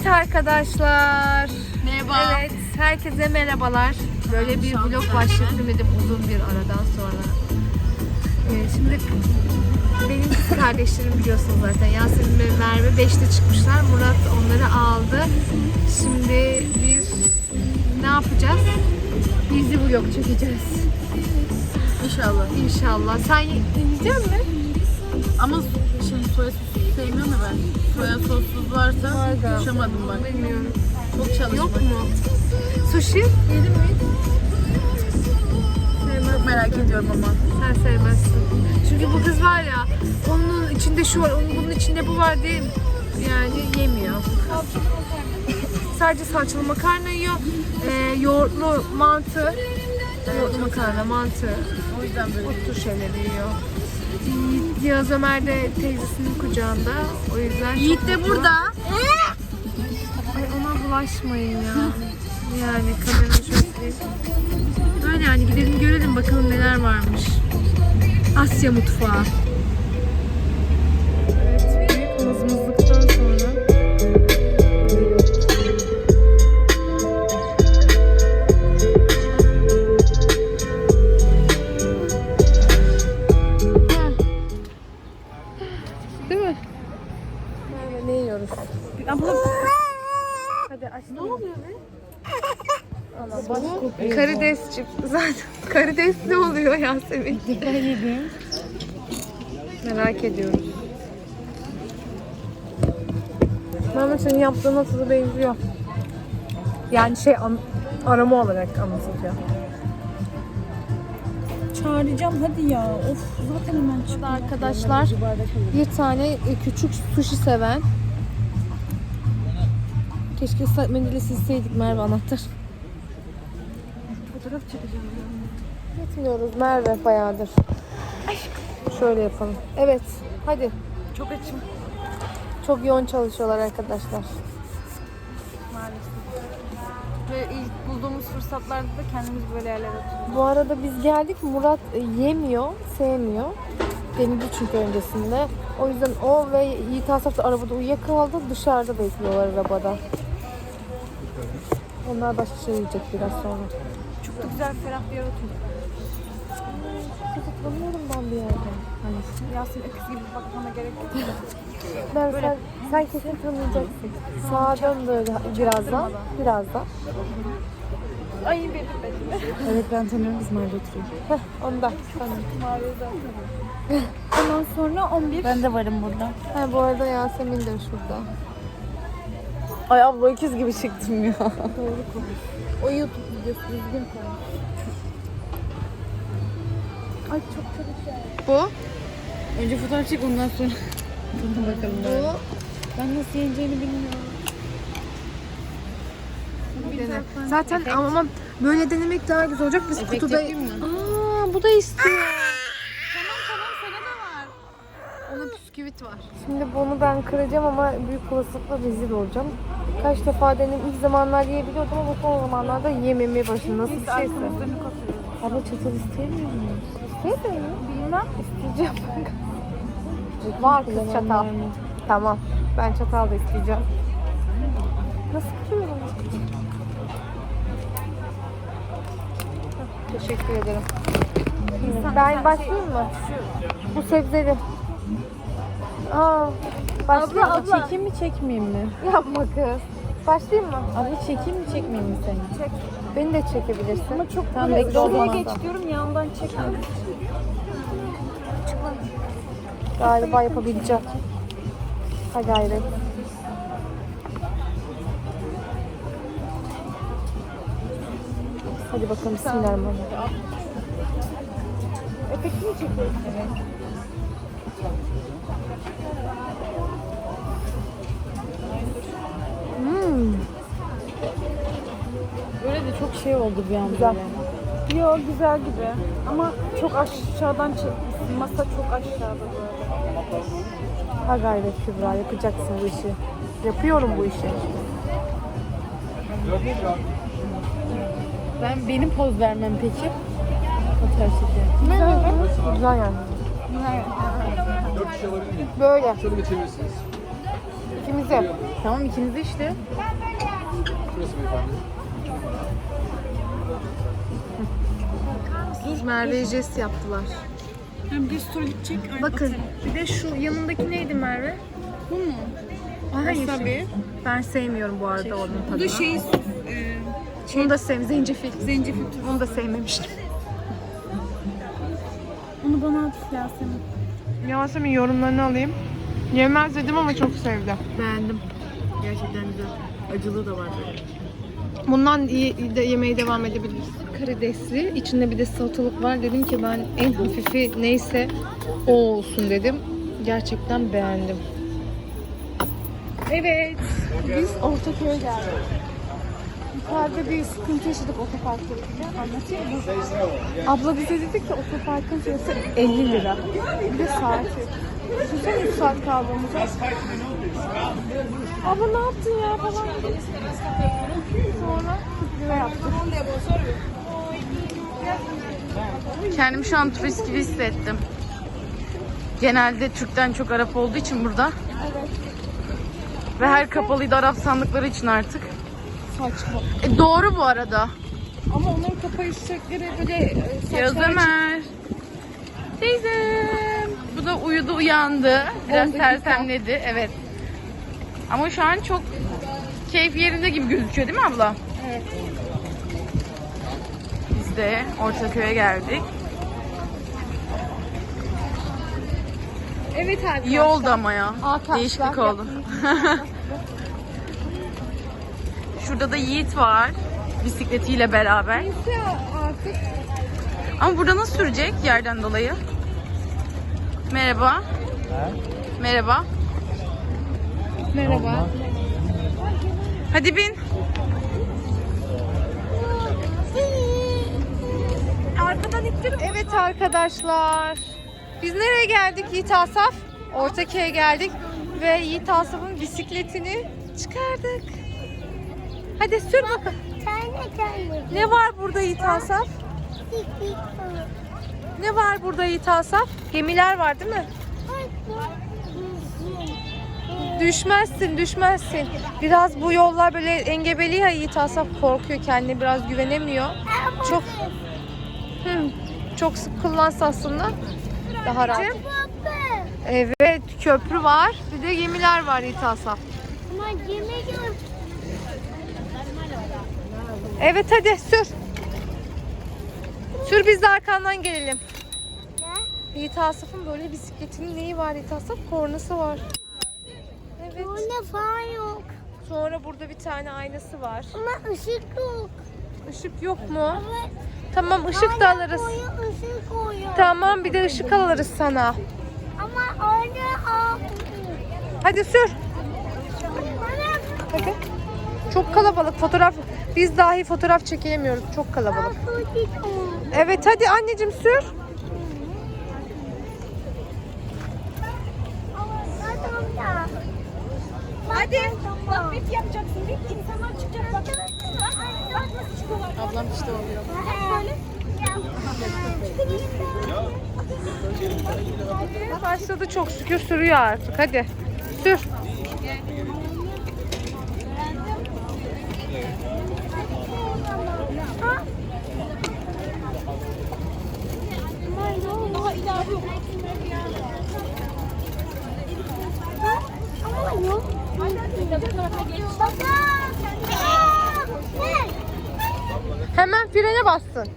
Evet arkadaşlar. Merhaba. Evet, herkese merhabalar. Böyle bir vlog başlatayım dedim uzun bir aradan sonra. Ee, şimdi benim kız kardeşlerim biliyorsunuz zaten. Yasemin ve Merve 5'te çıkmışlar. Murat onları aldı. Şimdi biz ne yapacağız? Bizi vlog çekeceğiz. İnşallah. İnşallah. Sen yiyecek misin? Ama şimdi soya sosu sevmiyorum ya ben. Soya sossuz varsa Var da. uçamadım bak. Bilmiyorum. Çok çalışmak. Yok mu? Sushi yedin mi? Çok merak ediyorum ama. Sen sevmezsin. Çünkü bu kız var ya, onun içinde şu var, onun bunun içinde bu var diye yani yemiyor. Sadece salçalı makarna yiyor, ee, yoğurtlu mantı, yoğurtlu makarna, mantı, O yüzden böyle. o tür şeyleri yiyor. Yiğit- Yağız Ömer de teyzesinin kucağında, o yüzden çok Yiğit de mutlu. burada. Ay ona bulaşmayın ya. Yani kameranın şöyle. Böyle yani gidelim görelim bakalım neler varmış. Asya mutfağı. Evet, büyük mızmızlıktan sonra. Ne yiyoruz? Hadi aç. Ne oluyor be? Karides çıktı zaten. Karides ne oluyor Yasemin? Ben yedim. Merak ediyoruz. Mehmet senin yaptığın nasıl benziyor. Yani şey an- arama olarak anlatılıyor. Çağıracağım hadi ya. Of zaten hemen çıktı. Arkadaşlar bir tane e, küçük sushi seven. Keşke ıslak mendille silseydik Merve anahtar. Fotoğraf çekeceğim. Gitmiyoruz Merve bayağıdır. Şöyle yapalım. Evet hadi. Çok açım. Çok yoğun çalışıyorlar arkadaşlar. Ve ilk bulduğumuz fırsatlarda da kendimiz böyle yerlere oturuyoruz. Bu arada biz geldik. Murat e, yemiyor, sevmiyor. Denedi çünkü öncesinde. O yüzden o ve Yiğit Asaf da arabada uyuyakaldı. Dışarıda bekliyorlar arabada. Onlar başka şey yiyecek biraz sonra. Çok da güzel ferah bir yer oturduk. Tanıyorum ben bir yerden. Hani Yasin öküz gibi bakmana gerek yok. Ben sen, sen kesin tanıyacaksın. Sağa dön böyle birazdan. Birazdan. Ay benim benim. Evet ben tanıyorum biz mahallede oturuyoruz. Heh. Maviye zaten. Ondan sonra 11. Ben de varım burada. Ha, bu arada Yasemin de şurada. Ay abla öküz gibi çıktım ya. Doğru konuş. O YouTube videosu düzgün konuş. Ay çok çalışıyor. Bu, Önce fotoğraf çek ondan sonra. Bakalım. bu Ben nasıl yeneceğini bilmiyorum. Dene. Zaten ama böyle denemek daha güzel olacak. Biz Efekt kutuda... mı? Aa, bu da istiyor. Tamam tamam sana da var. Ona bisküvit var. Şimdi bunu ben kıracağım ama büyük olasılıkla rezil olacağım. Kaç defa denedim. İlk zamanlar yiyebiliyordum ama son zamanlarda yiyememeye başladım. Nasıl bir şeyse. Abla çatal istemiyor muyum? Mu? Bilmem. İsteyeceğim. var kız çatal. Tamam. Ben çatal da isteyeceğim. Nasıl kırıyorum? Teşekkür ederim. Ben başlayayım mı? Bu sebzeli. Aa, başlayayım mı? Çekeyim mi çekmeyeyim mi? Yapma kız. Başlayayım mı? Abla çekeyim mi çekmeyeyim mi seni? Çek. Beni de çekebilirsin. Ama çok Tamam, bekle o şuraya zaman. geç diyorum yandan çek. Galiba yapabileceğim. Ha gayret. Hadi bakalım bismillahirrahmanirrahim. Efekti mi çekiyorsun? Hmm, Böyle de çok şey oldu bir an Güzel. Yok güzel gibi. Ama çok aşağıdan çekmişsin. Masa çok aşağıda böyle. Ha gayret Kübra yapacaksın bu işi. Yapıyorum bu işi. Ben benim poz vermem peki. Fotoğraf çekelim. Güzel yani. Böyle. Şöyle geçebilirsiniz. ikimize. Tamam ikiniz de işte. Merve jest yaptılar. Hem bir story gidecek. Bakın bir de şu yanındaki neydi Merve? Bu mu? Hayır. Wasabi. Ben sevmiyorum bu arada onun Bu tadını. da şey e, Bunu da sevmiyorum. Zencefil. zencefil turu. Bunu da sevmemiştim. Onu bana at Yasemin. Yasemin yorumlarını alayım. Yemez dedim ama çok sevdi. Beğendim. Gerçekten güzel. Acılı da var böyle. Bundan iyi de yemeye devam edebiliriz. Karidesli. içinde bir de salatalık var. Dedim ki ben en hafifi neyse o olsun dedim. Gerçekten beğendim. Evet. Biz Ortaköy'e geldik. Yukarıda bir sıkıntı yaşadık otoparkta. Anlatayım mı? Abla bize dedi ki otoparkın fiyatı 50 lira. Bir de saati. Düşünsene 3 saat kaldığımızda. Abla ne yaptın ya falan dedik. Sonra 40 lira yaptık. Kendimi şu an turist gibi hissettim. Genelde Türk'ten çok Arap olduğu için burada. Ve her kapalıydı Arap sandıkları için artık. Saçma. E, doğru bu arada. Ama onların kapayış şekilleri böyle e, Ömer. Teyzem. Bu da uyudu uyandı. Biraz 10 dakika. sersemledi. Evet. Ama şu an çok keyif yerinde gibi gözüküyor değil mi abla? Evet. De Ortaköy'e geldik. Evet arkadaşlar. İyi oldu ama ya. Arkadaşlar, Değişiklik oldu. Şurada da Yiğit var. Bisikletiyle beraber. Ama burada nasıl sürecek yerden dolayı? Merhaba. Merhaba. Merhaba. Hadi bin. Arkadan ittir. Evet arkadaşlar. Biz nereye geldik Yiğit Asaf? Ortaköy'e geldik. Ve Yiğit Asaf'ın bisikletini çıkardık. Hadi sür bakalım. Tane tane. Ne var burada Yiğit Asaf? Ne var burada Yiğit Asaf? Gemiler var değil mi? Düşmezsin, düşmezsin. Biraz bu yollar böyle engebeli ya Yiğit Asaf korkuyor kendine biraz güvenemiyor. Çok çok sık kullansa aslında daha rahat. Evet, köprü var. Bir de gemiler var Yiğit Asaf. Ama yemek Evet hadi sür. Sür biz de arkandan gelelim. Ne? Yiğit Asaf'ın böyle bisikletinin neyi var Yiğit Asaf? Kornası var. Evet. Orada falan yok. Sonra burada bir tane aynası var. Ama ışık yok. Işık yok mu? Evet. Tamam ışık da alırız. koyu ışık koyuyor. Tamam bir de ışık alırız sana. Ama orada aa, Hadi sür. Hadi. Çok kalabalık fotoğraf. Biz dahi fotoğraf çekemiyoruz. Çok kalabalık. Evet hadi anneciğim sür. Hadi. Bak bip yapacaksın. Bip insanlar çıkacak. Bak. Bak nasıl. Ablam işte oluyor. Başladı çok şükür sürüyor artık. Hadi sür. Daha ilave yok. Ama yok. Baba. Ne? Hemen frene bassın.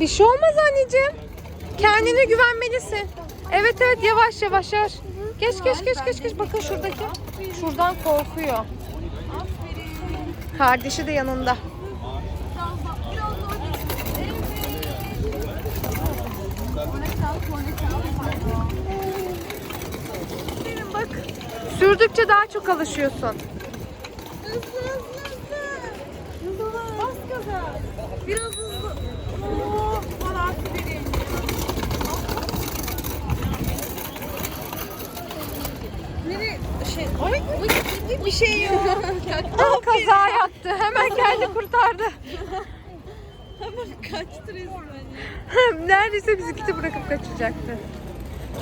Bir şey olmaz anneciğim. Kendine güvenmelisin. Evet evet yavaş yavaş yavaş. Geç geç geç geç geç. Bakın şuradaki. Şuradan korkuyor. Kardeşi de yanında. Sürdükçe daha çok alışıyorsun. Biraz hızlı. Oo, bana vereyim. Nereye? Şey, ay, bir şey yok. ah, kaza yaptı. Hemen kendi kurtardı. Kaçtı resmen. Neredeyse bizimkini bırakıp kaçacaktı.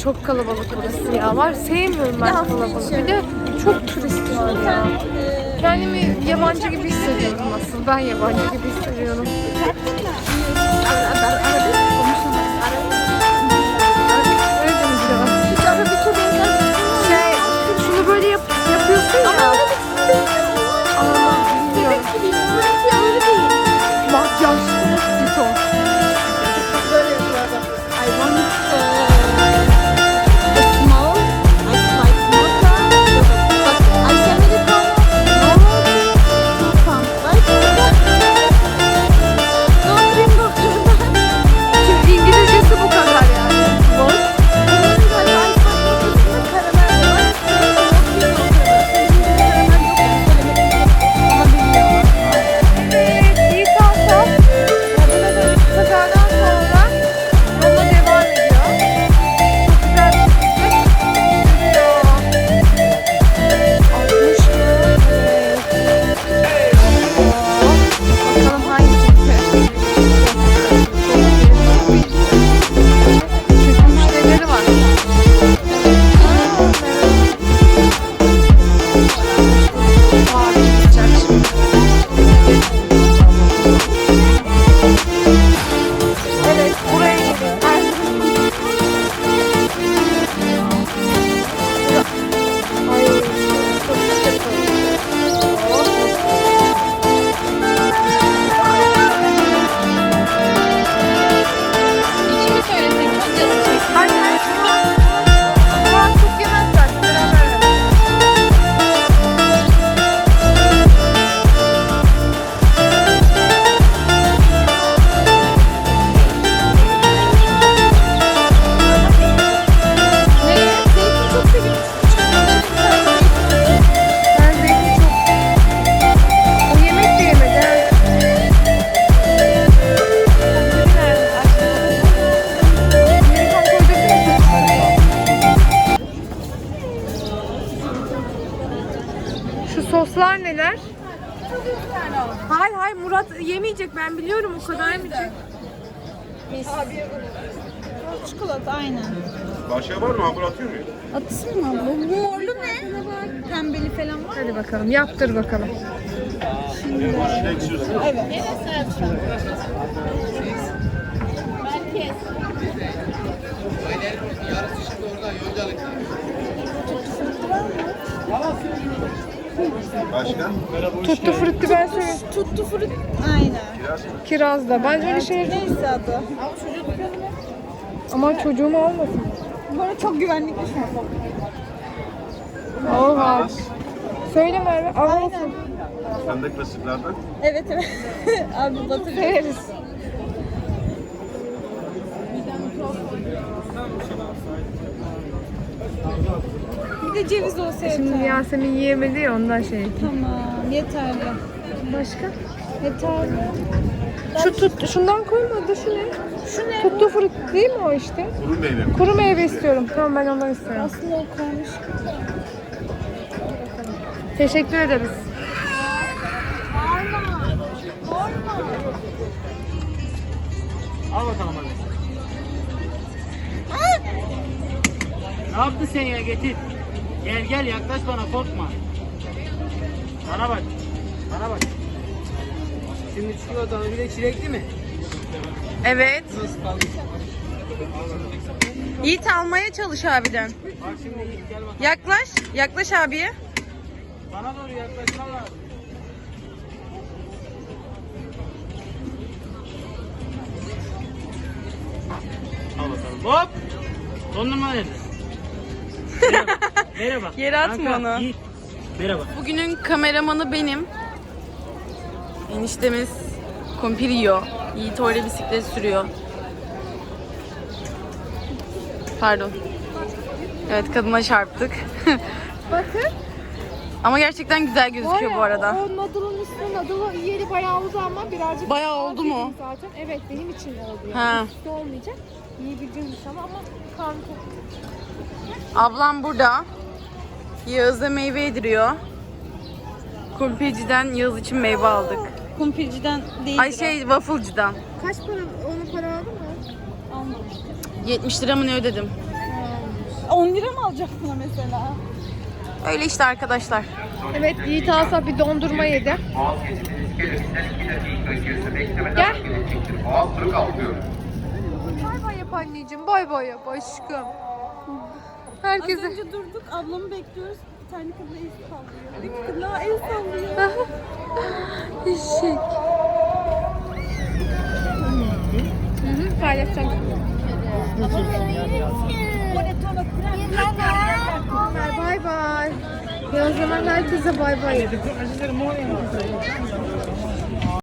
Çok kalabalık burası ya. Var sevmiyorum ben kalabalık. Bir de çok turist var ya. Kendimi yabancı gibi hissediyorum aslında. Ben yabancı gibi hissediyorum. Soslar neler? Hayır hayır Murat yemeyecek ben biliyorum o kadar yemeyecek. Çikolata aynen. Başka var mı? Hamur atıyor muyum? Atısın mı abla? Morlu ne? Pembeli falan var. Hadi bakalım yaptır bakalım. Ne istiyorsun? Başka? Tuttu frutti ben seviyorum. Tuttu fırın. Aynen. Kiraz da. Bence öyle şey Neyse adı. ama çocuğum olmasın. Arada çok güvenlikli şu an. Oha. Söyle Merve. Avlasın. Sen de klasiklerden. Evet evet. Abi batırıyor. Severiz. Bir de ceviz olsa Şimdi yeter. Yasemin yiyemedi ya ondan şey. Tamam yeterli. Başka? Yeterli. Şu tut, şundan koymadı şu ne? Şu ne? Tuttu fruit değil mi o işte? Kuru meyve. Kuru meyve istiyorum. Tamam ben ondan istiyorum. Aslında o kalmış. Teşekkür ederiz. Al bakalım hadi. Ne yaptın sen ya getir. Gel gel yaklaş bana korkma. Bana bak. Bana bak. Şimdi çikolatalı bir de çilekli mi? Evet. Nasıl? Yiğit almaya çalış abiden. Bak şimdi Yiğit, gel bak. Yaklaş. Yaklaş abiye. Bana doğru yaklaşman lazım. Al bakalım. Hop. Dondurma nerede? Merhaba. Yere atma Kanka, onu. Merhaba. Bugünün kameramanı benim. Eniştemiz kumpir yiyor. Yiğit öyle bisiklet sürüyor. Pardon. Evet kadına çarptık. Bakın. Ama gerçekten güzel gözüküyor bu arada. O noodle'ın noodle yeri bayağı ama birazcık Bayağı oldu mu? Zaten. Evet benim için oldu yani. Ha. Üstü olmayacak. Yiyebileceğim inşallah ama karnım çok Ablam burada. Yağız'a meyve yediriyor. Kumpirciden Yağız için meyve aldık. Kumpirciden değil. Ay şey waffle'cıdan. Kaç para? Onu para aldın mı? 70 lira mı ne ödedim? 10 lira mı alacak buna mesela? Öyle işte arkadaşlar. Evet Yiğit Asaf bir dondurma yedi. Boğaz geçidiniz gelirken 2 dakika öncesi beklemeden Gel. gelecektir. Boğaz turu kalkıyor. Bay bay yap anneciğim. Bay bay yap aşkım. Az Herkese. önce durduk ablamı bekliyoruz. Bir tane kızla el sallıyor. Bir kızla el sallıyor. Eşek. Hı hı, paylaşacağım. Bay bay. Ya o zaman herkese bay bay.